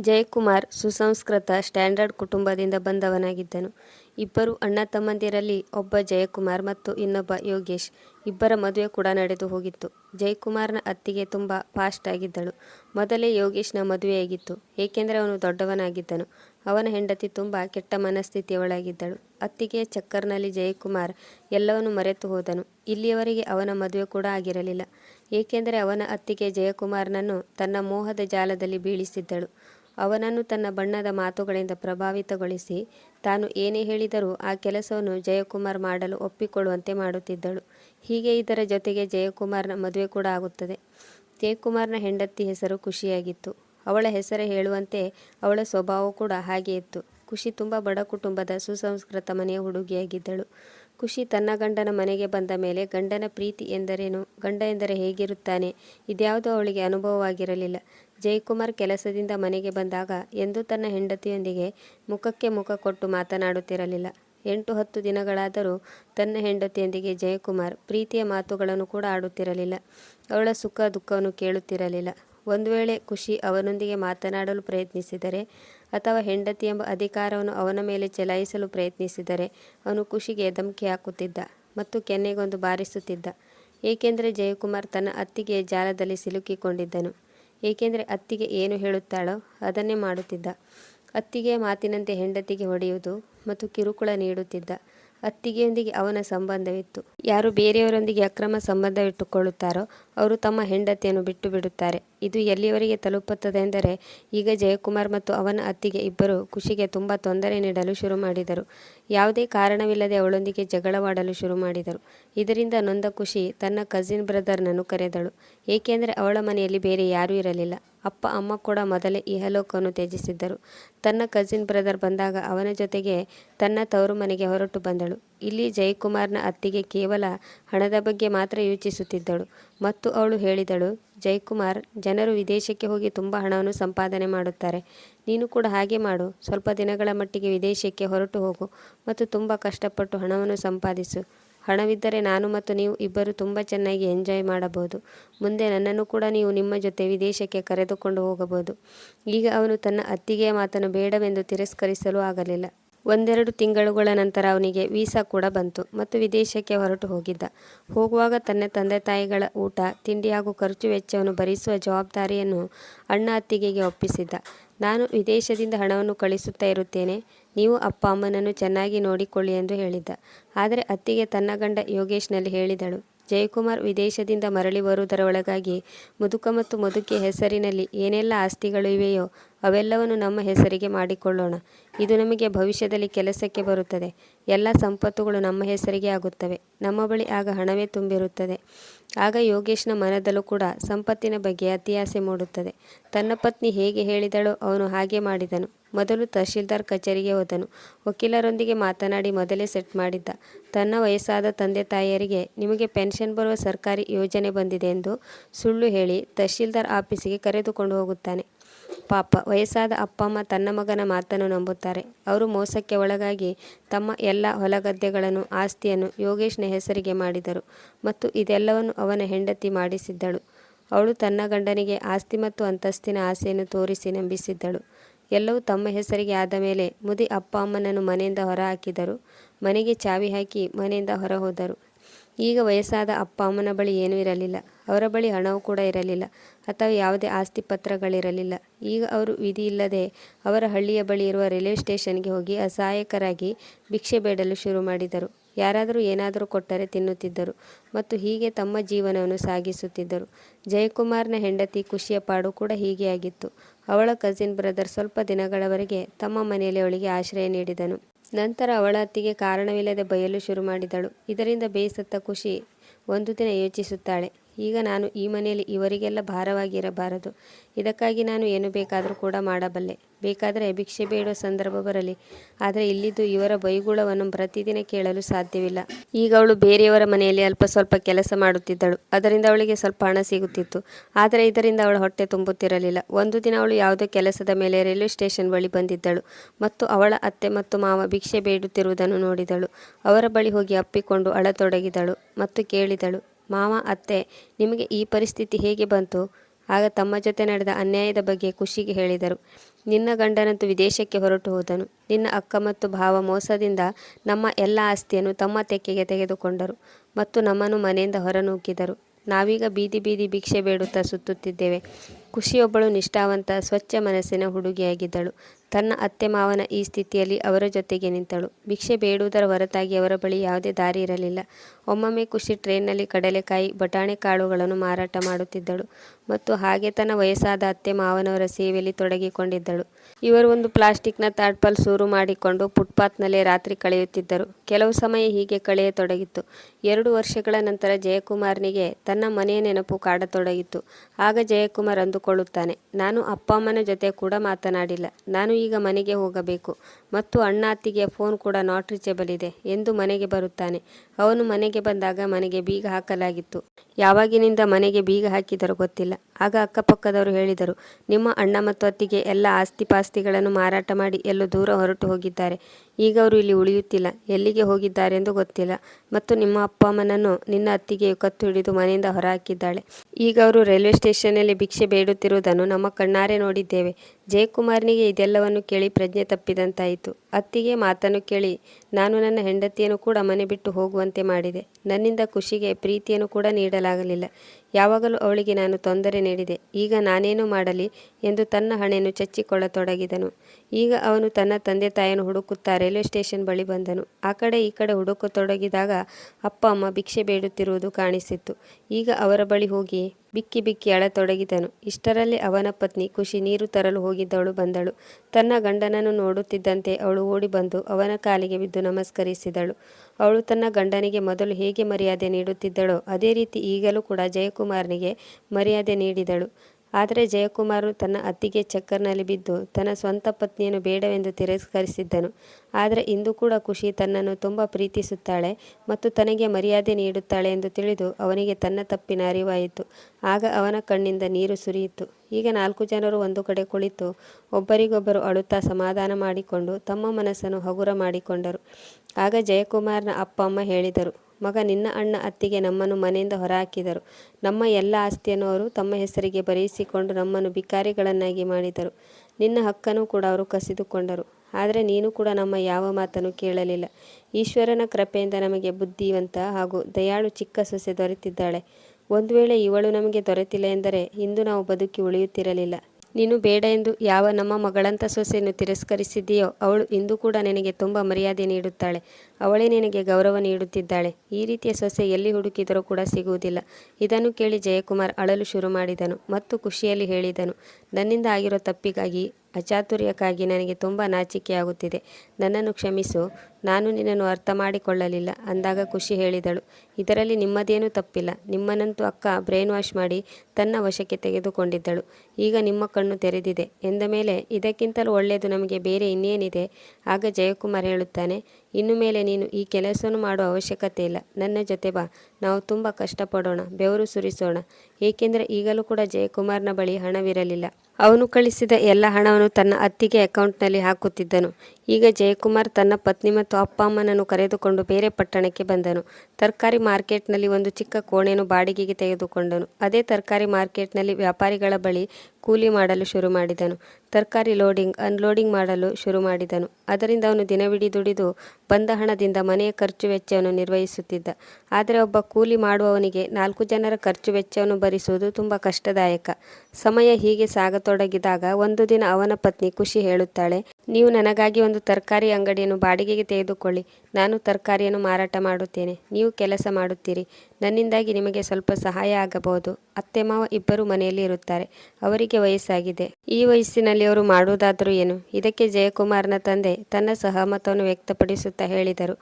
ಜಯಕುಮಾರ್ ಸುಸಂಸ್ಕೃತ ಸ್ಟ್ಯಾಂಡರ್ಡ್ ಕುಟುಂಬದಿಂದ ಬಂದವನಾಗಿದ್ದನು. ಇಬ್ಬರು ಅಣ್ಣ-ತಮ್ಮಂದಿರಲ್ಲಿ ಒಬ್ಬ ಜಯಕುಮಾರ್ ಮತ್ತು ಇನ್ನೊಬ್ಬ ಯೋಗೇಶ್. ಇಬ್ಬರ ಮದುವೆ ಕೂಡ ನಡೆದು ಹೋಗಿತ್ತು. ಜಯಕುಮಾರ್ನ ಅತ್ತಿಗೆ ತುಂಬ ಫಾಸ್ಟ್ ಆಗಿದ್ದಳು. ಮೊದಲೇ ಯೋಗೇಶ್ನ ಮದುವೆಯಾಗಿತ್ತು. ಏಕೆಂದರೆ ಅವನು ದೊಡ್ಡವನಾಗಿದ್ದನು. ಅವನ ಹೆಂಡತಿ ತುಂಬ ಕೆಟ್ಟ ಮನಸ್ಥಿತಿಯವಳಾಗಿದ್ದಳು. ಅತ್ತಿಗೆಯ ಚಕ್ಕರ್ನಲ್ಲಿ ಜಯಕುಮಾರ್ ಎಲ್ಲವನ್ನೂ ಮರೆತು ಹೋದನು. ಇಲ್ಲಿಯವರೆಗೆ ಅವನ ಮದುವೆ ಕೂಡ ಆಗಿರಲಿಲ್ಲ. ಏಕೆಂದರೆ ಅವನ ಅತ್ತಿಗೆ ಜಯಕುಮಾರ್ನನ್ನು ತನ್ನ ಮೋಹದ ಜಾಲದಲ್ಲಿ ಬೀಳಿಸಿದ್ದಳು. ಅವನನ್ನು ತನ್ನ ಬಣ್ಣದ ಮಾತುಗಳಿಂದ ಪ್ರಭಾವಿತಗೊಳಿಸಿ, ತಾನು ಏನೇ ಹೇಳಿದರೂ ಆ ಕೆಲಸವನ್ನು ಜಯಕುಮಾರ್ ಮಾಡಲು ಒಪ್ಪಿಕೊಳ್ಳುವಂತೆ ಮಾಡುತ್ತಿದ್ದಳು. ಹೀಗೆ ಇದರ ಜೊತೆಗೆ ಜಯಕುಮಾರ್ನ ಮದುವೆ ಕೂಡ ಆಗುತ್ತದೆ. ಜಯಕುಮಾರ್ನ ಹೆಂಡತಿ ಹೆಸರು ಖುಷಿಯಾಗಿತ್ತು. ಅವಳ ಹೆಸರು ಹೇಳುವಂತೆ ಅವಳ ಸ್ವಭಾವ ಕೂಡ ಹಾಗೆ ಇತ್ತು. ಖುಷಿ ತುಂಬ ಬಡ ಕುಟುಂಬದ ಸುಸಂಸ್ಕೃತ ಮನೆಯ ಹುಡುಗಿಯಾಗಿದ್ದಳು. ಖುಷಿ ತನ್ನ ಗಂಡನ ಮನೆಗೆ ಬಂದ ಮೇಲೆ ಗಂಡನ ಪ್ರೀತಿ ಎಂದರೇನು, ಗಂಡ ಎಂದರೆ ಹೇಗಿರುತ್ತಾನೆ ಇದ್ಯಾವುದೋ ಅವಳಿಗೆ ಅನುಭವವಾಗಿರಲಿಲ್ಲ. ಜಯಕುಮಾರ್ ಕೆಲಸದಿಂದ ಮನೆಗೆ ಬಂದಾಗ ಎಂದೂ ತನ್ನ ಹೆಂಡತಿಯೊಂದಿಗೆ ಮುಖಕ್ಕೆ ಮುಖ ಕೊಟ್ಟು ಮಾತನಾಡುತ್ತಿರಲಿಲ್ಲ. ಎಂಟು ಹತ್ತು ದಿನಗಳಾದರೂ ತನ್ನ ಹೆಂಡತಿಯೊಂದಿಗೆ ಜಯಕುಮಾರ್ ಪ್ರೀತಿಯ ಮಾತುಗಳನ್ನು ಕೂಡ ಆಡುತ್ತಿರಲಿಲ್ಲ. ಅವಳ ಸುಖ ದುಃಖವನ್ನು ಕೇಳುತ್ತಿರಲಿಲ್ಲ. ಒಂದು ವೇಳೆ ಖುಷಿ ಅವನೊಂದಿಗೆ ಮಾತನಾಡಲು ಪ್ರಯತ್ನಿಸಿದರೆ ಅಥವಾ ಹೆಂಡತಿ ಎಂಬ ಅಧಿಕಾರವನ್ನು ಅವನ ಮೇಲೆ ಚಲಾಯಿಸಲು ಪ್ರಯತ್ನಿಸಿದರೆ ಅವನು ಖುಷಿಗೆ ಧಮಕಿ ಹಾಕುತ್ತಿದ್ದ ಮತ್ತು ಕೆನ್ನೆಗೊಂದು ಬಾರಿಸುತ್ತಿದ್ದ. ಏಕೆಂದರೆ ಜಯಕುಮಾರ್ ತನ್ನ ಅತ್ತಿಗೆಯ ಜಾಲದಲ್ಲಿ ಸಿಲುಕಿಕೊಂಡಿದ್ದನು. ಏಕೆಂದರೆ ಅತ್ತಿಗೆ ಏನು ಹೇಳುತ್ತಾಳೋ ಅದನ್ನೇ ಮಾಡುತ್ತಿದ್ದ. ಅತ್ತಿಗೆಯ ಮಾತಿನಂತೆ ಹೆಂಡತಿಗೆ ಹೊಡೆಯುವುದು ಮತ್ತು ಕಿರುಕುಳ ನೀಡುತ್ತಿದ್ದ. ಅತ್ತಿಗೆಯೊಂದಿಗೆ ಅವನ ಸಂಬಂಧವಿತ್ತು. ಯಾರು ಬೇರೆಯವರೊಂದಿಗೆ ಅಕ್ರಮ ಸಂಬಂಧವಿಟ್ಟುಕೊಳ್ಳುತ್ತಾರೋ ಅವರು ತಮ್ಮ ಹೆಂಡತಿಯನ್ನು ಬಿಟ್ಟು ಬಿಡುತ್ತಾರೆ ಇದು ಎಲ್ಲಿಯವರೆಗೆ ತಲುಪುತ್ತದೆ ಎಂದರೆ, ಈಗ ಜಯಕುಮಾರ್ ಮತ್ತು ಅವನ ಅತ್ತಿಗೆ ಇಬ್ಬರು ಖುಷಿಗೆ ತುಂಬ ತೊಂದರೆ ನೀಡಲು ಶುರು ಮಾಡಿದರು ಯಾವುದೇ ಕಾರಣವಿಲ್ಲದೆ ಅವಳೊಂದಿಗೆ ಜಗಳವಾಡಲು ಶುರು ಮಾಡಿದರು ಇದರಿಂದ ನೊಂದ ಖುಷಿ ತನ್ನ ಕಸಿನ್ ಬ್ರದರ್ನನ್ನು ಕರೆದಳು. ಏಕೆಂದರೆ ಅವಳ ಮನೆಯಲ್ಲಿ ಬೇರೆ ಯಾರೂ ಇರಲಿಲ್ಲ. ಅಪ್ಪ, ಅಮ್ಮ ಕೂಡ ಮೊದಲೇ ಇಹಲೋಕವನ್ನು ತ್ಯಜಿಸಿದ್ದರು. ತನ್ನ ಕಸಿನ್ ಬ್ರದರ್ ಬಂದಾಗ ಅವನ ಜೊತೆಗೆ ತನ್ನ ತವರು ಮನೆಗೆ ಹೊರಟು ಬಂದಳು. ಇಲ್ಲಿ ಜಯಕುಮಾರ್ನ ಅತ್ತಿಗೆ ಕೇವಲ ಹಣದ ಬಗ್ಗೆ ಮಾತ್ರ ಯೋಚಿಸುತ್ತಿದ್ದಳು ಮತ್ತು ಅವಳು ಹೇಳಿದಳು, ಜಯಕುಮಾರ್, ಜನರು ವಿದೇಶಕ್ಕೆ ಹೋಗಿ ತುಂಬ ಹಣವನ್ನು ಸಂಪಾದನೆ ಮಾಡುತ್ತಾರೆ. ನೀನು ಕೂಡ ಹಾಗೆ ಮಾಡು. ಸ್ವಲ್ಪ ದಿನಗಳ ಮಟ್ಟಿಗೆ ವಿದೇಶಕ್ಕೆ ಹೊರಟು ಹೋಗು ಮತ್ತು ತುಂಬ ಕಷ್ಟಪಟ್ಟು ಹಣವನ್ನು ಸಂಪಾದಿಸು. ಹಣವಿದ್ದರೆ ನಾನು ಮತ್ತು ನೀವು ಇಬ್ಬರು ತುಂಬ ಚೆನ್ನಾಗಿ ಎಂಜಾಯ್ ಮಾಡಬಹುದು. ಮುಂದೆ ನನ್ನನ್ನು ಕೂಡ ನೀವು ನಿಮ್ಮ ಜೊತೆ ವಿದೇಶಕ್ಕೆ ಕರೆದುಕೊಂಡು ಹೋಗಬಹುದು. ಈಗ ಅವನು ತನ್ನ ಅತ್ತಿಗೆಯ ಮಾತನ್ನು ಬೇಡವೆಂದು ತಿರಸ್ಕರಿಸಲು ಆಗಲಿಲ್ಲ. ಒಂದೆರಡು ತಿಂಗಳುಗಳ ನಂತರ ಅವನಿಗೆ ವೀಸಾ ಕೂಡ ಬಂತು ಮತ್ತು ವಿದೇಶಕ್ಕೆ ಹೊರಟು ಹೋಗಿದ್ದ. ಹೋಗುವಾಗ ತನ್ನ ತಂದೆ-ತಾಯಿಗಳ ಊಟ, ತಿಂಡಿ ಹಾಗೂ ಖರ್ಚು ವೆಚ್ಚವನ್ನು ಭರಿಸುವ ಜವಾಬ್ದಾರಿಯನ್ನು ಅಣ್ಣ ಅತ್ತಿಗೆಗೆ ಒಪ್ಪಿಸಿದ್ದ. ನಾನು ವಿದೇಶದಿಂದ ಹಣವನ್ನು ಕಳಿಸುತ್ತಾ ಇರುತ್ತೇನೆ. ನೀವು ಅಪ್ಪ ಅಮ್ಮನನ್ನು ಚೆನ್ನಾಗಿ ನೋಡಿಕೊಳ್ಳಿ ಎಂದು ಹೇಳಿದ್ದ. ಆದರೆ ಅತ್ತಿಗೆ ತನ್ನ ಗಂಡ ಯೋಗೇಶ್ನಲ್ಲಿ ಹೇಳಿದಳು ಜಯಕುಮಾರ್ ವಿದೇಶದಿಂದ ಮರಳಿ ಬರುವುದರ ಒಳಗಾಗಿ ಮುದುಕ ಮತ್ತು ಮುದುಕಿಯ ಹೆಸರಿನಲ್ಲಿ ಏನೆಲ್ಲ ಆಸ್ತಿಗಳು ಇವೆಯೋ ಅವೆಲ್ಲವನ್ನೂ ನಮ್ಮ ಹೆಸರಿಗೆ ಮಾಡಿಕೊಳ್ಳೋಣ. ಇದು ನಮಗೆ ಭವಿಷ್ಯದಲ್ಲಿ ಕೆಲಸಕ್ಕೆ ಬರುತ್ತದೆ. ಎಲ್ಲ ಸಂಪತ್ತುಗಳು ನಮ್ಮ ಹೆಸರಿಗೆ ಆಗುತ್ತವೆ. ನಮ್ಮ ಬಳಿ ಆಗ ಹಣವೇ ತುಂಬಿರುತ್ತದೆ. ಆಗ ಯೋಗೇಶ್ನ ಮನದಲ್ಲೂ ಕೂಡ ಸಂಪತ್ತಿನ ಬಗ್ಗೆ ಅತಿಯಾಸೆ ಮೂಡುತ್ತದೆ. ತನ್ನ ಪತ್ನಿ ಹೇಗೆ ಹೇಳಿದಳೋ ಅವನು ಹಾಗೆ ಮಾಡಿದನು. ಮೊದಲು ತಹಶೀಲ್ದಾರ್ ಕಚೇರಿಗೆ ಹೋದನು. ವಕೀಲರೊಂದಿಗೆ ಮಾತನಾಡಿ ಮೊದಲೇ ಸೆಟ್ ಮಾಡಿದ್ದ. ತನ್ನ ವಯಸ್ಸಾದ ತಂದೆ-ತಾಯಿಯರಿಗೆ ನಿಮಗೆ ಪೆನ್ಷನ್ ಬರುವ ಸರ್ಕಾರಿ ಯೋಜನೆ ಬಂದಿದೆ ಎಂದು ಸುಳ್ಳು ಹೇಳಿ ತಹಶೀಲ್ದಾರ್ ಆಫೀಸಿಗೆ ಕರೆದುಕೊಂಡು ಹೋಗುತ್ತಾನೆ. ಪಾಪ ವಯಸ್ಸಾದ ಅಪ್ಪ-ಅಮ್ಮ ತನ್ನ ಮಗನ ಮಾತನ್ನು ನಂಬುತ್ತಾರೆ. ಅವರು ಮೋಸಕ್ಕೆ ಒಳಗಾಗಿ ತಮ್ಮ ಎಲ್ಲ ಹೊಲ-ಗದ್ದೆಗಳನ್ನು, ಆಸ್ತಿಯನ್ನು ಯೋಗೇಶ್ನ ಹೆಸರಿಗೆ ಮಾಡಿದರು ಮತ್ತು ಇದೆಲ್ಲವನ್ನು ಅವನ ಹೆಂಡತಿ ಮಾಡಿಸಿದ್ದಳು. ಅವಳು ತನ್ನ ಗಂಡನಿಗೆ ಆಸ್ತಿ ಮತ್ತು ಅಂತಸ್ತಿನ ಆಸೆಯನ್ನು ತೋರಿಸಿ ನಂಬಿಸಿದ್ದಳು. ಎಲ್ಲವೂ ತಮ್ಮ ಹೆಸರಿಗೆ ಆದ ಮೇಲೆ ಮುದಿ ಅಪ್ಪ-ಅಮ್ಮನನ್ನು ಮನೆಯಿಂದ ಹೊರಹಾಕಿದರು. ಮನೆಗೆ ಚಾವಿ ಹಾಕಿ ಮನೆಯಿಂದ ಹೊರಹೋದರು. ಈಗ ವಯಸ್ಸಾದ ಅಪ್ಪ-ಅಮ್ಮನ ಬಳಿ ಏನೂ ಇರಲಿಲ್ಲ. ಅವರ ಬಳಿ ಹಣವೂ ಕೂಡ ಇರಲಿಲ್ಲ ಅಥವಾ ಯಾವುದೇ ಆಸ್ತಿ ಪತ್ರಗಳಿರಲಿಲ್ಲ. ಈಗ ಅವರು ವಿಧಿ ಇಲ್ಲದೆ ಅವರ ಹಳ್ಳಿಯ ಬಳಿ ಇರುವ ರೈಲ್ವೆ ಸ್ಟೇಷನ್ಗೆ ಹೋಗಿ ಅಸಹಾಯಕರಾಗಿ ಭಿಕ್ಷೆ ಬೇಡಲು ಶುರು ಮಾಡಿದರು. ಯಾರಾದರೂ ಏನಾದರೂ ಕೊಟ್ಟರೆ ತಿನ್ನುತ್ತಿದ್ದರು ಮತ್ತು ಹೀಗೆ ತಮ್ಮ ಜೀವನವನ್ನು ಸಾಗಿಸುತ್ತಿದ್ದರು. ಜಯಕುಮಾರ್ನ ಹೆಂಡತಿ ಖುಷಿಯ ಪಾಡು ಕೂಡ ಹೀಗೆ ಆಗಿತ್ತು. ಅವಳ ಕಸಿನ್ ಬ್ರದರ್ ಸ್ವಲ್ಪ ದಿನಗಳವರೆಗೆ ತಮ್ಮ ಮನೆಯಲ್ಲಿ ಅವಳಿಗೆ ಆಶ್ರಯ ನೀಡಿದನು. ನಂತರ ಅವಳ ಅತ್ತಿಗೆ ಕಾರಣವಿಲ್ಲದೆ ಬಯಲು ಶುರು ಮಾಡಿದಳು. ಇದರಿಂದ ಬೇಸತ್ತ ಖುಷಿ ಒಂದು ದಿನ ಯೋಚಿಸುತ್ತಾಳೆ ಈಗ ನಾನು ಈ ಮನೆಯಲ್ಲಿ ಇವರಿಗೆಲ್ಲ ಭಾರವಾಗಿರಬಾರದು ಇದಕ್ಕಾಗಿ ನಾನು ಏನು ಬೇಕಾದರೂ ಕೂಡ ಮಾಡಬಲ್ಲೆ. ಬೇಕಾದರೆ ಭಿಕ್ಷೆ ಬೇಡುವ ಸಂದರ್ಭ ಬರಲಿ. ಆದರೆ ಇಲ್ಲಿದ್ದು ಇವರ ಬೈಗುಳವನ್ನು ಪ್ರತಿದಿನ ಕೇಳಲು ಸಾಧ್ಯವಿಲ್ಲ. ಈಗ ಅವಳು ಬೇರೆಯವರ ಮನೆಯಲ್ಲಿ ಅಲ್ಪ ಸ್ವಲ್ಪ ಕೆಲಸ ಮಾಡುತ್ತಿದ್ದಳು. ಅದರಿಂದ ಅವಳಿಗೆ ಸ್ವಲ್ಪ ಹಣ ಸಿಗುತ್ತಿತ್ತು. ಆದರೆ ಇದರಿಂದ ಅವಳ ಹೊಟ್ಟೆ ತುಂಬುತ್ತಿರಲಿಲ್ಲ. ಒಂದು ದಿನ ಅವಳು ಯಾವುದೋ ಕೆಲಸದ ಮೇಲೆ ರೈಲ್ವೆ ಸ್ಟೇಷನ್ ಬಳಿ ಬಂದಿದ್ದಳು ಮತ್ತು ಅವಳ ಅತ್ತೆ ಮತ್ತು ಮಾವ ಭಿಕ್ಷೆ ಬೇಡುತ್ತಿರುವುದನ್ನು ನೋಡಿದಳು. ಅವರ ಬಳಿ ಹೋಗಿ ಅಪ್ಪಿಕೊಂಡು ಅಳತೊಡಗಿದಳು ಮತ್ತು ಕೇಳಿದಳು ಮಾವ, ಅತ್ತೆ, ನಿಮಗೆ ಈ ಪರಿಸ್ಥಿತಿ ಹೇಗೆ ಬಂತು? ಆಗ ತಮ್ಮ ಜೊತೆ ನಡೆದ ಅನ್ಯಾಯದ ಬಗ್ಗೆ ಖುಷಿಗೆ ಹೇಳಿದರು. ನಿನ್ನ ಗಂಡನಂತೂ ವಿದೇಶಕ್ಕೆ ಹೊರಟು ಹೋದನು. ನಿನ್ನ ಅಕ್ಕ ಮತ್ತು ಭಾವ ಮೋಸದಿಂದ ನಮ್ಮ ಎಲ್ಲ ಆಸ್ತಿಯನ್ನು ತಮ್ಮ ತೆಕ್ಕೆಗೆ ತೆಗೆದುಕೊಂಡರು ಮತ್ತು ನಮ್ಮನ್ನು ಮನೆಯಿಂದ ಹೊರನೂಕಿದರು. ನಾವೀಗ ಬೀದಿ ಬೀದಿ ಭಿಕ್ಷೆ ಬೇಡುತ್ತಾ ಸುತ್ತುತ್ತಿದ್ದೇವೆ. ಖುಷಿಯೊಬ್ಬಳು ನಿಷ್ಠಾವಂತ, ಸ್ವಚ್ಛ ಮನಸ್ಸಿನ ಹುಡುಗಿಯಾಗಿದ್ದಳು. ತನ್ನ ಅತ್ತೆ ಮಾವನ ಈ ಸ್ಥಿತಿಯಲ್ಲಿ ಅವರ ಜೊತೆಗೆ ನಿಂತಳು. ಭಿಕ್ಷೆ ಬೇಡುವುದರ ಹೊರತಾಗಿ ಅವರ ಬಳಿ ಯಾವುದೇ ದಾರಿ ಇರಲಿಲ್ಲ. ಒಮ್ಮೊಮ್ಮೆ ಖುಷಿ ಟ್ರೈನ್ನಲ್ಲಿ ಕಡಲೆಕಾಯಿ, ಬಟಾಣೆ ಕಾಳುಗಳನ್ನು ಮಾರಾಟ ಮಾಡುತ್ತಿದ್ದಳು ಮತ್ತು ಹಾಗೆ ತನ್ನ ವಯಸ್ಸಾದ ಅತ್ತೆ ಮಾವನವರ ಸೇವೆಯಲ್ಲಿ ತೊಡಗಿಕೊಂಡಿದ್ದಳು. ಇವರು ಒಂದು ಪ್ಲಾಸ್ಟಿಕ್ನ ತಾಟ್ಪಾಲ್ ಸೂರು ಮಾಡಿಕೊಂಡು ಫುಟ್ಪಾತ್ನಲ್ಲೇ ರಾತ್ರಿ ಕಳೆಯುತ್ತಿದ್ದರು. ಕೆಲವು ಸಮಯ ಹೀಗೆ ಕಳೆಯತೊಡಗಿತ್ತು. ಎರಡು ವರ್ಷಗಳ ನಂತರ ಜಯಕುಮಾರ್ನಿಗೆ ತನ್ನ ಮನೆಯ ನೆನಪು ಕಾಡತೊಡಗಿತ್ತು. ಆಗ ಜಯಕುಮಾರ್ ಅಂದುಕೊಳ್ಳುತ್ತಾನೆ, ನಾನು ಅಪ್ಪ ಅಮ್ಮನ ಜೊತೆ ಕೂಡ ಮಾತನಾಡಿಲ್ಲ. ನಾನು ಈಗ ಮನೆಗೆ ಹೋಗಬೇಕು. ಮತ್ತು ಅಣ್ಣ ಫೋನ್ ಕೂಡ ನಾಟ್ ರೀಚೇಬಲ್ ಇದೆ ಎಂದು ಮನೆಗೆ ಬರುತ್ತಾನೆ. ಅವನು ಮನೆಗೆ ಬಂದಾಗ ಮನೆಗೆ ಬೀಗ ಹಾಕಲಾಗಿತ್ತು. ಯಾವಾಗಿನಿಂದ ಮನೆಗೆ ಬೀಗ ಹಾಕಿದರೂ ಗೊತ್ತಿಲ್ಲ. ಆಗ ಅಕ್ಕಪಕ್ಕದವರು ಹೇಳಿದರು, ನಿಮ್ಮ ಅಣ್ಣ ಮತ್ತು ಅತ್ತಿಗೆ ಎಲ್ಲ ಆಸ್ತಿ ಪಾಸ್ತಿಗಳನ್ನು ಮಾರಾಟ ಮಾಡಿ ಎಲ್ಲೋ ದೂರ ಹೊರಟು ಹೋಗಿದ್ದಾರೆ. ಈಗ ಅವರು ಇಲ್ಲಿ ಉಳಿಯುತ್ತಿಲ್ಲ. ಎಲ್ಲಿಗೆ ಹೋಗಿದ್ದಾರೆ ಎಂದು ಗೊತ್ತಿಲ್ಲ. ಮತ್ತು ನಿಮ್ಮ ಅಪ್ಪ ಅಮ್ಮನನ್ನು ನಿನ್ನ ಅತ್ತಿಗೆ ಕತ್ತು ಹಿಡಿದು ಮನೆಯಿಂದ ಹೊರಹಾಕಿದ್ದಾಳೆ. ಈಗ ಅವರು ರೈಲ್ವೆ ಸ್ಟೇಷನ್ನಲ್ಲಿ ಭಿಕ್ಷೆ ಬೇಡುತ್ತಿರುವುದನ್ನು ನಮ್ಮ ಕಣ್ಣಾರೆ ನೋಡಿದ್ದೇವೆ. ಜಯಕುಮಾರ್ನಿಗೆ ಇದೆಲ್ಲವನ್ನು ಕೇಳಿ ಪ್ರಜ್ಞೆ ತಪ್ಪಿದಂತಾಯಿತು. ಅತ್ತಿಗೆ ಮಾತನ್ನು ಕೇಳಿ, ನಾನು ನನ್ನ ಹೆಂಡತಿಯನ್ನು ಕೂಡ ಮನೆ ಬಿಟ್ಟು ಹೋಗುವಂತೆ ಮಾಡಿದೆ. ನನ್ನಿಂದ ಖುಷಿಗೆ ಪ್ರೀತಿಯನ್ನು ಕೂಡ ನೀಡಲಾಗಲಿಲ್ಲ. ಯಾವಾಗಲೂ ಅವಳಿಗೆ ನಾನು ತೊಂದರೆ ನೀಡಿದೆ. ಈಗ ನಾನೇನು ಮಾಡಲಿ ಎಂದು ತನ್ನ ಹಣೆಯನ್ನು ಚಚ್ಚಿಕೊಳ್ಳತೊಡಗಿದನು. ಈಗ ಅವನು ತನ್ನ ತಂದೆ ತಾಯಿಯನ್ನು ಹುಡುಕುತ್ತಾ ರೈಲ್ವೆ ಸ್ಟೇಷನ್ ಬಳಿ ಬಂದನು. ಆ ಕಡೆ ಈ ಕಡೆ ಹುಡುಕತೊಡಗಿದಾಗ ಅಪ್ಪ, ಅಮ್ಮ ಭಿಕ್ಷೆ ಬೇಡುತ್ತಿರುವುದು ಕಾಣಿಸಿತ್ತು. ಈಗ ಅವರ ಬಳಿ ಹೋಗಿ ಬಿಕ್ಕಿ ಬಿಕ್ಕಿ ಅಳತೊಡಗಿದನು. ಇಷ್ಟರಲ್ಲಿ ಅವನ ಪತ್ನಿ ಖುಷಿ ನೀರು ತರಲು ಹೋಗಿದ್ದವಳು ಬಂದಳು. ತನ್ನ ಗಂಡನನ್ನು ನೋಡುತ್ತಿದ್ದಂತೆ ಅವಳು ಓಡಿ ಬಂದು ಅವನ ಕಾಲಿಗೆ ಬಿದ್ದು ನಮಸ್ಕರಿಸಿದಳು. ಅವಳು ತನ್ನ ಗಂಡನಿಗೆ ಮೊದಲು ಹೇಗೆ ಮರ್ಯಾದೆ ನೀಡುತ್ತಿದ್ದಳೋ ಅದೇ ರೀತಿ ಈಗಲೂ ಕೂಡ ಜಯಕುಮಾರ್ನಿಗೆ ಮರ್ಯಾದೆ ನೀಡಿದಳು. ಆದರೆ ಜಯಕುಮಾರು ತನ್ನ ಅತ್ತಿಗೆ ಚಕ್ಕರ್ನಲ್ಲಿ ಬಿದ್ದು ತನ್ನ ಸ್ವಂತ ಪತ್ನಿಯನ್ನು ಬೇಡವೆಂದು ತಿರಸ್ಕರಿಸಿದ್ದನು. ಆದರೆ ಇಂದು ಕೂಡ ಖುಷಿ ತನ್ನನ್ನು ತುಂಬ ಪ್ರೀತಿಸುತ್ತಾಳೆ ಮತ್ತು ತನಗೆ ಮರ್ಯಾದೆ ನೀಡುತ್ತಾಳೆ ಎಂದು ತಿಳಿದು ಅವನಿಗೆ ತನ್ನ ತಪ್ಪಿನ ಅರಿವಾಯಿತು. ಆಗ ಅವನ ಕಣ್ಣಿಂದ ನೀರು ಸುರಿಯಿತು. ಈಗ ನಾಲ್ಕು ಜನರು ಒಂದು ಕಡೆ ಕುಳಿತು ಒಬ್ಬರಿಗೊಬ್ಬರು ಅಳುತ್ತಾ ಸಮಾಧಾನ ಮಾಡಿಕೊಂಡು ತಮ್ಮ ಮನಸ್ಸನ್ನು ಹಗುರ ಮಾಡಿಕೊಂಡರು. ಆಗ ಜಯಕುಮಾರ್ನ ಅಪ್ಪ ಅಮ್ಮ ಹೇಳಿದರು, ಮಗ, ನಿನ್ನ ಅಣ್ಣ ಅತ್ತಿಗೆ ನಮ್ಮನ್ನು ಮನೆಯಿಂದ ಹೊರಹಾಕಿದರು. ನಮ್ಮ ಎಲ್ಲ ಆಸ್ತಿಯನ್ನು ಅವರು ತಮ್ಮ ಹೆಸರಿಗೆ ಬರೆಯಿಸಿಕೊಂಡು ನಮ್ಮನ್ನು ಭಿಕಾರಿಗಳನ್ನಾಗಿ ಮಾಡಿದರು. ನಿನ್ನ ಹಕ್ಕನ್ನು ಕೂಡ ಅವರು ಕಸಿದುಕೊಂಡರು. ಆದರೆ ನೀನು ಕೂಡ ನಮ್ಮ ಯಾವ ಮಾತನ್ನು ಕೇಳಲಿಲ್ಲ. ಈಶ್ವರನ ಕೃಪೆಯಿಂದ ನಮಗೆ ಬುದ್ಧಿವಂತ ಹಾಗೂ ದಯಾಳು ಚಿಕ್ಕ ಸೊಸೆ ದೊರೆತಿದ್ದಾಳೆ. ಒಂದು ವೇಳೆ ಇವಳು ನಮಗೆ ದೊರೆತಿಲ್ಲ ಎಂದರೆ ಇಂದು ನಾವು ಬದುಕಿ ಉಳಿಯುತ್ತಿರಲಿಲ್ಲ. ನೀನು ಬೇಡ ಎಂದು ಯಾವ ನಮ್ಮ ಮಗಳಂತ ಸೊಸೆಯನ್ನು ತಿರಸ್ಕರಿಸಿದೆಯೋ ಅವಳು ಇಂದು ಕೂಡ ನಿನಗೆ ತುಂಬ ಮರ್ಯಾದೆ ನೀಡುತ್ತಾಳೆ. ಅವಳೇ ನಿನಗೆ ಗೌರವ ನೀಡುತ್ತಿದ್ದಾಳೆ. ಈ ರೀತಿಯ ಸೊಸೆ ಎಲ್ಲಿ ಹುಡುಕಿದರೂ ಕೂಡ ಸಿಗುವುದಿಲ್ಲ. ಇದನ್ನು ಕೇಳಿ ಜಯಕುಮಾರ್ ಅಳಲು ಶುರು ಮಾಡಿದನು ಮತ್ತು ಖುಷಿಯಲ್ಲಿ ಹೇಳಿದನು, ನನ್ನಿಂದ ಆಗಿರೋ ತಪ್ಪಿಗಾಗಿ ಅಚಾತುರ್ಯಕ್ಕಾಗಿ ನನಗೆ ತುಂಬ ನಾಚಿಕೆಯಾಗುತ್ತಿದೆ. ನನ್ನನ್ನು ಕ್ಷಮಿಸು. ನಾನು ನಿನ್ನನ್ನು ಅರ್ಥ ಮಾಡಿಕೊಳ್ಳಲಿಲ್ಲ ಅಂದಾಗ ಖುಷಿ ಹೇಳಿದಳು. ಇದರಲ್ಲಿ ನಿಮ್ಮದೇನೂ ತಪ್ಪಿಲ್ಲ. ನಿಮ್ಮನ್ನಂತೂ ಅಕ್ಕ ಬ್ರೈನ್ ವಾಶ್ ಮಾಡಿ ತನ್ನ ವಶಕ್ಕೆ ತೆಗೆದುಕೊಂಡಿದ್ದಳು. ಈಗ ನಿಮ್ಮ ಕಣ್ಣು ತೆರೆದಿದೆ. ಎಂದ ಮೇಲೆ ಇದಕ್ಕಿಂತಲೂ ಒಳ್ಳೆಯದು ನಮಗೆ ಬೇರೆ ಇನ್ನೇನಿದೆ? ಆಗ ಜಯಕುಮಾರ್ ಹೇಳುತ್ತಾನೆ ಇನ್ನು ಮೇಲೆ ನೀನು ಈ ಕೆಲಸವನ್ನು ಮಾಡುವ ಅವಶ್ಯಕತೆ ಇಲ್ಲ. ನನ್ನ ಜೊತೆ ಬಾ. ನಾವು ತುಂಬ ಕಷ್ಟಪಡೋಣ. ಬೆವರು ಸುರಿಸೋಣ. ಏಕೆಂದರೆ ಈಗಲೂ ಕೂಡ ಜಯಕುಮಾರ್ನ ಬಳಿ ಹಣವಿರಲಿಲ್ಲ. ಅವನು ಕಳಿಸಿದ ಎಲ್ಲ ಹಣವನ್ನು ತನ್ನ ಅತ್ತಿಗೆ ಅಕೌಂಟ್ನಲ್ಲಿ ಹಾಕುತ್ತಿದ್ದನು. ಈಗ ಜಯಕುಮಾರ್ ತನ್ನ ಪತ್ನಿ ಮತ್ತು ಅಪ್ಪ ಅಮ್ಮನನ್ನು ಕರೆದುಕೊಂಡು ಬೇರೆ ಪಟ್ಟಣಕ್ಕೆ ಬಂದನು. ತರಕಾರಿ ಮಾರ್ಕೆಟ್ನಲ್ಲಿ ಒಂದು ಚಿಕ್ಕ ಕೋಣೆಯನ್ನು ಬಾಡಿಗೆಗೆ ತೆಗೆದುಕೊಂಡನು. ಅದೇ ತರಕಾರಿ ಮಾರ್ಕೆಟ್ನಲ್ಲಿ ವ್ಯಾಪಾರಿಗಳ ಬಳಿ ಕೂಲಿ ಮಾಡಲು ಶುರು ಮಾಡಿದನು. ತರಕಾರಿ ಲೋಡಿಂಗ್, ಅನ್ಲೋಡಿಂಗ್ ಮಾಡಲು ಶುರು ಮಾಡಿದನು. ಅದರಿಂದ ಅವನು ದಿನವಿಡೀ ದುಡಿದು ಬಂದ ಹಣದಿಂದ ಮನೆಯ ಖರ್ಚು ವೆಚ್ಚವನ್ನು ನಿರ್ವಹಿಸುತ್ತಿದ್ದ. ಆದರೆ ಒಬ್ಬ ಕೂಲಿ ಮಾಡುವವನಿಗೆ ನಾಲ್ಕು ಜನರ ಖರ್ಚು ವೆಚ್ಚವನ್ನು ಭರಿಸುವುದು ತುಂಬ ಕಷ್ಟದಾಯಕ. ಸಮಯ ಹೀಗೆ ಸಾಗತೊಡಗಿದಾಗ ಒಂದು ದಿನ ಅವನ ಪತ್ನಿ ಖುಷಿ ಹೇಳುತ್ತಾಳೆ. ನೀವು ನನಗಾಗಿ ಒಂದು ತರಕಾರಿ ಅಂಗಡಿಯನ್ನು ಬಾಡಿಗೆಗೆ ತೆಗೆದುಕೊಳ್ಳಿ. ನಾನು ತರಕಾರಿಯನ್ನು ಮಾರಾಟ ಮಾಡುತ್ತೇನೆ. ನೀವು ಕೆಲಸ ಮಾಡುತ್ತೀರಿ. ನನ್ನಿಂದಾಗಿ ನಿಮಗೆ ಸ್ವಲ್ಪ ಸಹಾಯ ಆಗಬಹುದು. ಅತ್ತೆ ಮಾವ ಇಬ್ಬರು ಮನೆಯಲ್ಲಿ ಇರುತ್ತಾರೆ. ಅವರಿಗೆ ವಯಸ್ಸಾಗಿದೆ. ಈ ವಯಸ್ಸಿನಲ್ಲಿ ಅವರು ಮಾಡುವುದಾದರೂ ಏನು? ಇದಕ್ಕೆ ಜಯಕುಮಾರ್ನ ತಂದೆ ತನ್ನ ಸಹಮತವನ್ನು ವ್ಯಕ್ತಪಡಿಸುತ್ತಾ ಹೇಳಿದರು.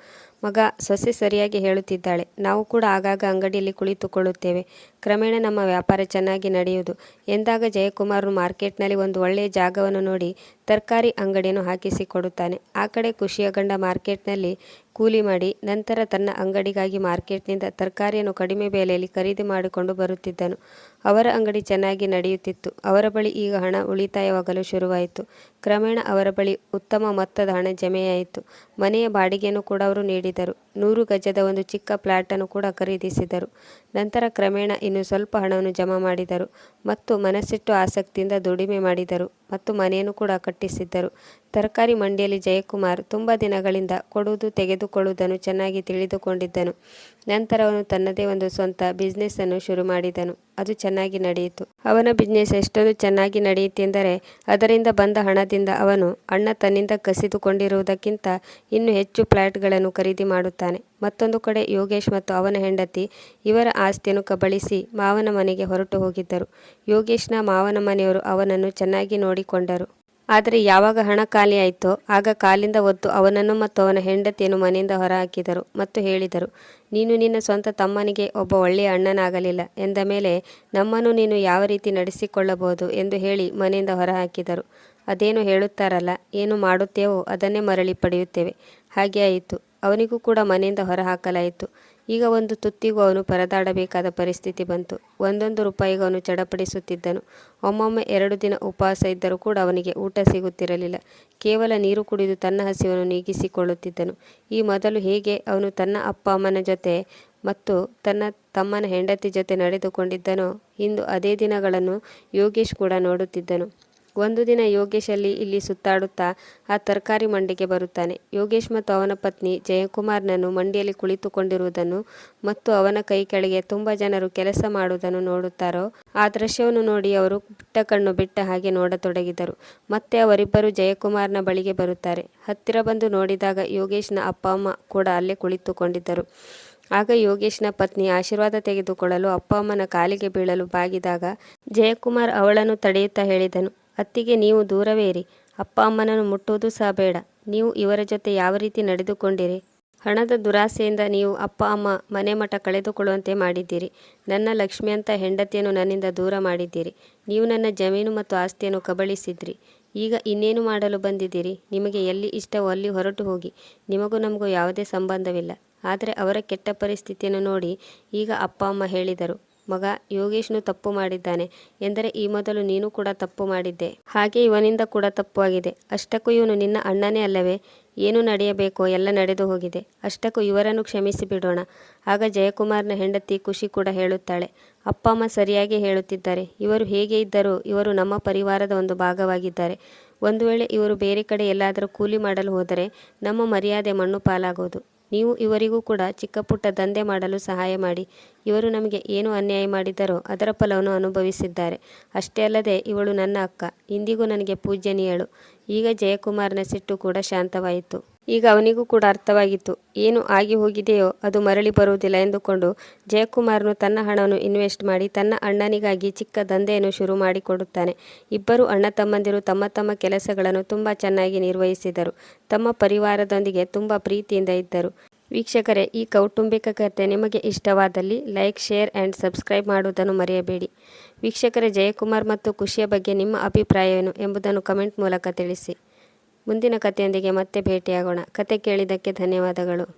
ಮಗ ಸೊಸೆ ಸರಿಯಾಗಿ ಹೇಳುತ್ತಿದ್ದಾಳೆ. ನಾವು ಕೂಡ ಆಗಾಗ ಅಂಗಡಿಯಲ್ಲಿ ಕುಳಿತುಕೊಳ್ಳುತ್ತೇವೆ. ಕ್ರಮೇಣ ನಮ್ಮ ವ್ಯಾಪಾರ ಚೆನ್ನಾಗಿ ನಡೆಯುವುದು. ಎಂದಾಗ ಜಯಕುಮಾರ್ ಮಾರ್ಕೆಟ್ನಲ್ಲಿ ಒಂದು ಒಳ್ಳೆಯ ಜಾಗವನ್ನು ನೋಡಿ ತರಕಾರಿ ಅಂಗಡಿಯನ್ನು ಹಾಕಿಸಿಕೊಡುತ್ತಾನೆ. ಆ ಕಡೆ ಖುಷಿಯ ಗಂಡ ಮಾರ್ಕೆಟ್ನಲ್ಲಿ ಕೂಲಿ ಮಾಡಿ ನಂತರ ತನ್ನ ಅಂಗಡಿಗಾಗಿ ಮಾರ್ಕೆಟ್ನಿಂದ ತರಕಾರಿಯನ್ನು ಕಡಿಮೆ ಬೆಲೆಯಲ್ಲಿ ಖರೀದಿ ಮಾಡಿಕೊಂಡು ಬರುತ್ತಿದ್ದನು. ಅವರ ಅಂಗಡಿ ಚೆನ್ನಾಗಿ ನಡೆಯುತ್ತಿತ್ತು. ಅವರ ಬಳಿ ಈಗ ಹಣ ಉಳಿತಾಯವಾಗಲು ಶುರುವಾಯಿತು. ಕ್ರಮೇಣ ಅವರ ಬಳಿ ಉತ್ತಮ ಮೊತ್ತದ ಹಣ ಜಮೆಯಾಯಿತು. ಮನೆಯ ಬಾಡಿಗೆಯನ್ನು ಕೂಡ ಅವರು ನೀಡಿದರು. ನೂರು ಗಜದ ಒಂದು ಚಿಕ್ಕ ಫ್ಲ್ಯಾಟನ್ನು ಕೂಡ ಖರೀದಿಸಿದರು. ನಂತರ ಕ್ರಮೇಣ ಇನ್ನು ಸ್ವಲ್ಪ ಹಣವನ್ನು ಜಮಾ ಮಾಡಿದರು ಮತ್ತು ಮನಸ್ಸಿಟ್ಟು ಆಸಕ್ತಿಯಿಂದ ದುಡಿಮೆ ಮಾಡಿದರು ಮತ್ತು ಮನೆಯನ್ನು ಕೂಡ ಕಟ್ಟಿಸಿದ್ದರು. ತರಕಾರಿ ಮಂಡಿಯಲ್ಲಿ ಜಯಕುಮಾರ್ ತುಂಬ ದಿನಗಳಿಂದ ಕೊಡುವುದು ತೆಗೆದುಕೊಳ್ಳುವುದನ್ನು ಚೆನ್ನಾಗಿ ತಿಳಿದುಕೊಂಡಿದ್ದನು. ನಂತರ ಅವನು ತನ್ನದೇ ಒಂದು ಸ್ವಂತ ಬಿಸ್ನೆಸ್ ಅನ್ನು ಶುರು ಮಾಡಿದನು. ಅದು ಚೆನ್ನಾಗಿ ನಡೆಯಿತು. ಅವನ ಬಿಸ್ನೆಸ್ ಎಷ್ಟೊಂದು ಚೆನ್ನಾಗಿ ನಡೆಯಿತೆಂದರೆ, ಅದರಿಂದ ಬಂದ ಹಣದಿಂದ ಅವನು ಅಣ್ಣ ತನ್ನಿಂದ ಕಸಿದುಕೊಂಡಿರುವುದಕ್ಕಿಂತ ಇನ್ನೂ ಹೆಚ್ಚು ಫ್ಲ್ಯಾಟ್ಗಳನ್ನು ಖರೀದಿ ಮಾಡುತ್ತಾನೆ. ಮತ್ತೊಂದು ಕಡೆ ಯೋಗೇಶ್ ಮತ್ತು ಅವನ ಹೆಂಡತಿ ಇವರ ಆಸ್ತಿಯನ್ನು ಕಬಳಿಸಿ ಮಾವನ ಮನೆಗೆ ಹೊರಟು ಹೋಗಿದ್ದರು. ಯೋಗೇಶ್ನ ಮಾವನ ಮನೆಯವರು ಅವನನ್ನು ಚೆನ್ನಾಗಿ ನೋಡಿಕೊಂಡರು. ಆದರೆ ಯಾವಾಗ ಹಣ ಖಾಲಿ ಆಯಿತೋ ಆಗ ಕಾಲಿಂದ ಒತ್ತು ಅವನನ್ನು ಮತ್ತು ಅವನ ಹೆಂಡತಿಯನ್ನು ಮನೆಯಿಂದ ಹೊರಹಾಕಿದರು ಮತ್ತು ಹೇಳಿದರು, ನೀನು ನಿನ್ನ ಸ್ವಂತ ತಮ್ಮನಿಗೆ ಒಬ್ಬ ಒಳ್ಳೆಯ ಅಣ್ಣನಾಗಲಿಲ್ಲ, ಎಂದ ಮೇಲೆ ನಮ್ಮನ್ನು ನೀನು ಯಾವ ರೀತಿ ನಡೆಸಿಕೊಳ್ಳಬಹುದು ಎಂದು ಹೇಳಿ ಮನೆಯಿಂದ ಹೊರಹಾಕಿದರು. ಅದೇನು ಹೇಳುತ್ತಾರಲ್ಲ, ಏನು ಮಾಡುತ್ತೇವೋ ಅದನ್ನೇ ಮರಳಿ ಪಡೆಯುತ್ತೇವೆ. ಹಾಗೆ ಆಯಿತು. ಅವನಿಗೂ ಕೂಡ ಮನೆಯಿಂದ ಹೊರಹಾಕಲಾಯಿತು. ಈಗ ಒಂದು ತುತ್ತಿಗೂ ಅವನು ಪರದಾಡಬೇಕಾದ ಪರಿಸ್ಥಿತಿ ಬಂತು. ಒಂದೊಂದು ರೂಪಾಯಿಗೂ ಅವನು ಚಡಪಡಿಸುತ್ತಿದ್ದನು. ಒಮ್ಮೊಮ್ಮೆ ಎರಡು ದಿನ ಉಪವಾಸ ಇದ್ದರೂ ಕೂಡ ಅವನಿಗೆ ಊಟ ಸಿಗುತ್ತಿರಲಿಲ್ಲ. ಕೇವಲ ನೀರು ಕುಡಿದು ತನ್ನ ಹಸಿವನ್ನು ನೀಗಿಸಿಕೊಳ್ಳುತ್ತಿದ್ದನು. ಈ ಮೊದಲು ಹೇಗೆ ಅವನು ತನ್ನ ಅಪ್ಪ ಅಮ್ಮನ ಜೊತೆ ಮತ್ತು ತನ್ನ ತಮ್ಮನ ಹೆಂಡತಿ ಜೊತೆ ನಡೆದುಕೊಂಡಿದ್ದನೋ, ಇಂದು ಅದೇ ದಿನಗಳನ್ನು ಯೋಗೇಶ್ ಕೂಡ ನೋಡುತ್ತಿದ್ದನು. ಒಂದು ದಿನ ಯೋಗೇಶ್ ಅಲ್ಲಿ ಇಲ್ಲಿ ಸುತ್ತಾಡುತ್ತಾ ಆ ತರಕಾರಿ ಮಂಡಿಗೆ ಬರುತ್ತಾನೆ. ಯೋಗೇಶ್ ಮತ್ತು ಅವನ ಪತ್ನಿ ಜಯಕುಮಾರ್ನನ್ನು ಮಂಡಿಯಲ್ಲಿ ಕುಳಿತುಕೊಂಡಿರುವುದನ್ನು ಮತ್ತು ಅವನ ಕೈ ಕೆಳಗೆ ತುಂಬ ಜನರು ಕೆಲಸ ಮಾಡುವುದನ್ನು ನೋಡುತ್ತಾರೋ, ಆ ದೃಶ್ಯವನ್ನು ನೋಡಿ ಅವರು ಬಿಟ್ಟ ಕಣ್ಣು ಬಿಟ್ಟ ಹಾಗೆ ನೋಡತೊಡಗಿದರು. ಮತ್ತೆ ಅವರಿಬ್ಬರು ಜಯಕುಮಾರ್ನ ಬಳಿಗೆ ಬರುತ್ತಾರೆ. ಹತ್ತಿರ ಬಂದು ನೋಡಿದಾಗ ಯೋಗೇಶ್ನ ಅಪ್ಪ, ಅಮ್ಮ ಕೂಡ ಅಲ್ಲೇ ಕುಳಿತುಕೊಂಡಿದ್ದರು. ಆಗ ಯೋಗೇಶ್ನ ಪತ್ನಿ ಆಶೀರ್ವಾದ ತೆಗೆದುಕೊಳ್ಳಲು ಅಪ್ಪ, ಅಮ್ಮನ ಕಾಲಿಗೆ ಬೀಳಲು ಬಾಗಿದಾಗ ಜಯಕುಮಾರ್ ಅವಳನ್ನು ತಡೆಯುತ್ತಾ ಹೇಳಿದನು. ಅತ್ತಿಗೆ ನೀವು ದೂರವೇ ಇರಿ. ಅಪ್ಪ ಅಮ್ಮನನ್ನು ಮುಟ್ಟುವುದು ಸಹ ಬೇಡ. ನೀವು ಇವರ ಜೊತೆ ಯಾವ ರೀತಿ ನಡೆದುಕೊಂಡಿರಿ? ಹಣದ ದುರಾಸೆಯಿಂದ ನೀವು ಅಪ್ಪ, ಅಮ್ಮ, ಮನೆ ಮಠ ಕಳೆದುಕೊಳ್ಳುವಂತೆ ಮಾಡಿದ್ದೀರಿ. ನನ್ನ ಲಕ್ಷ್ಮಿ ಅಂತ ಹೆಂಡತಿಯನ್ನು ನನ್ನಿಂದ ದೂರ ಮಾಡಿದ್ದೀರಿ. ನೀವು ನನ್ನ ಜಮೀನು ಮತ್ತು ಆಸ್ತಿಯನ್ನು ಕಬಳಿಸಿದ್ರಿ. ಈಗ ಇನ್ನೇನು ಮಾಡಲು ಬಂದಿದ್ದೀರಿ? ನಿಮಗೆ ಎಲ್ಲಿ ಇಷ್ಟವೋ ಅಲ್ಲಿ ಹೊರಟು ಹೋಗಿ. ನಿಮಗೂ ನಮಗೂ ಯಾವುದೇ ಸಂಬಂಧವಿಲ್ಲ. ಆದರೆ ಅವರ ಕೆಟ್ಟ ಪರಿಸ್ಥಿತಿಯನ್ನು ನೋಡಿ ಈಗ ಅಪ್ಪ, ಅಮ್ಮ ಹೇಳಿದರು. ಮಗ ಯೋಗೇಶ್ನು ತಪ್ಪು ಮಾಡಿದ್ದಾನೆ. ಎಂದರೆ ಈ ಮೊದಲು ನೀನು ಕೂಡ ತಪ್ಪು ಮಾಡಿದ್ದೆ. ಹಾಗೆ ಇವನಿಂದ ಕೂಡ ತಪ್ಪು ಆಗಿದೆ. ಅಷ್ಟಕ್ಕೂ ಇವನು ನಿನ್ನ ಅಣ್ಣನೇ ಅಲ್ಲವೇ? ಏನು ನಡೆಯಬೇಕೋ ಎಲ್ಲ ನಡೆದು ಹೋಗಿದೆ. ಅಷ್ಟಕ್ಕೂ ಇವರನ್ನು ಕ್ಷಮಿಸಿ ಬಿಡೋಣ. ಆಗ ಜಯಕುಮಾರ್ನ ಹೆಂಡತಿ ಖುಷಿ ಕೂಡ ಹೇಳುತ್ತಾಳೆ. ಅಪ್ಪ ಅಮ್ಮ ಸರಿಯಾಗಿ ಹೇಳುತ್ತಿದ್ದಾರೆ. ಇವರು ಹೇಗೆ ಇದ್ದರೂ ಇವರು ನಮ್ಮ ಪರಿವಾರದ ಒಂದು ಭಾಗವಾಗಿದ್ದಾರೆ. ಒಂದು ವೇಳೆ ಇವರು ಬೇರೆ ಕಡೆ ಎಲ್ಲಾದರೂ ಕೂಲಿ ಮಾಡಲು ಹೋದರೆ ನಮ್ಮ ಮರ್ಯಾದೆ ಮಣ್ಣು ಪಾಲಾಗುವುದು ನೀವು ಇವರಿಗೂ ಕೂಡ ಚಿಕ್ಕ ಪುಟ್ಟ ದಂಧೆ ಮಾಡಲು ಸಹಾಯ ಮಾಡಿ. ಇವರು ನಮಗೆ ಏನು ಅನ್ಯಾಯ ಮಾಡಿದರೋ ಅದರ ಫಲವನ್ನು ಅನುಭವಿಸಿದ್ದಾರೆ. ಅಷ್ಟೇ ಅಲ್ಲದೆ ಇವಳು ನನ್ನ ಅಕ್ಕ. ಇಂದಿಗೂ ನನಗೆ ಪೂಜ್ಯನೀಯಳು. ಈಗ ಜಯಕುಮಾರ್ನ ಸಿಟ್ಟು ಕೂಡ ಶಾಂತವಾಯಿತು. ಈಗ ಅವನಿಗೂ ಕೂಡ ಅರ್ಥವಾಗಿತ್ತು. ಏನು ಆಗಿ ಹೋಗಿದೆಯೋ ಅದು ಮರಳಿ ಬರುವುದಿಲ್ಲ ಎಂದುಕೊಂಡು ಜಯಕುಮಾರ್ನು ತನ್ನ ಹಣವನ್ನು ಇನ್ವೆಸ್ಟ್ ಮಾಡಿ ತನ್ನ ಅಣ್ಣನಿಗಾಗಿ ಚಿಕ್ಕ ದಂಧೆಯನ್ನು ಶುರು ಮಾಡಿಕೊಡುತ್ತಾನೆ. ಇಬ್ಬರು ಅಣ್ಣ ತಮ್ಮಂದಿರು ತಮ್ಮ ತಮ್ಮ ಕೆಲಸಗಳನ್ನು ತುಂಬ ಚೆನ್ನಾಗಿ ನಿರ್ವಹಿಸಿದರು. ತಮ್ಮ ಪರಿವಾರದೊಂದಿಗೆ ತುಂಬ ಪ್ರೀತಿಯಿಂದ ಇದ್ದರು. ವೀಕ್ಷಕರೇ, ಈ ಕೌಟುಂಬಿಕ ಕಥೆ ನಿಮಗೆ ಇಷ್ಟವಾದಲ್ಲಿ ಲೈಕ್, ಶೇರ್ ಆ್ಯಂಡ್ ಸಬ್ಸ್ಕ್ರೈಬ್ ಮಾಡುವುದನ್ನು ಮರೆಯಬೇಡಿ. ವೀಕ್ಷಕರೇ, ಜಯಕುಮಾರ್ ಮತ್ತು ಖುಷಿಯ ಬಗ್ಗೆ ನಿಮ್ಮ ಅಭಿಪ್ರಾಯವೇನು ಎಂಬುದನ್ನು ಕಮೆಂಟ್ ಮೂಲಕ ತಿಳಿಸಿ. ಮುಂದಿನ ಕಥೆಯೊಂದಿಗೆ ಮತ್ತೆ ಭೇಟಿಯಾಗೋಣ. ಕತೆ ಕೇಳಿದ್ದಕ್ಕೆ ಧನ್ಯವಾದಗಳು.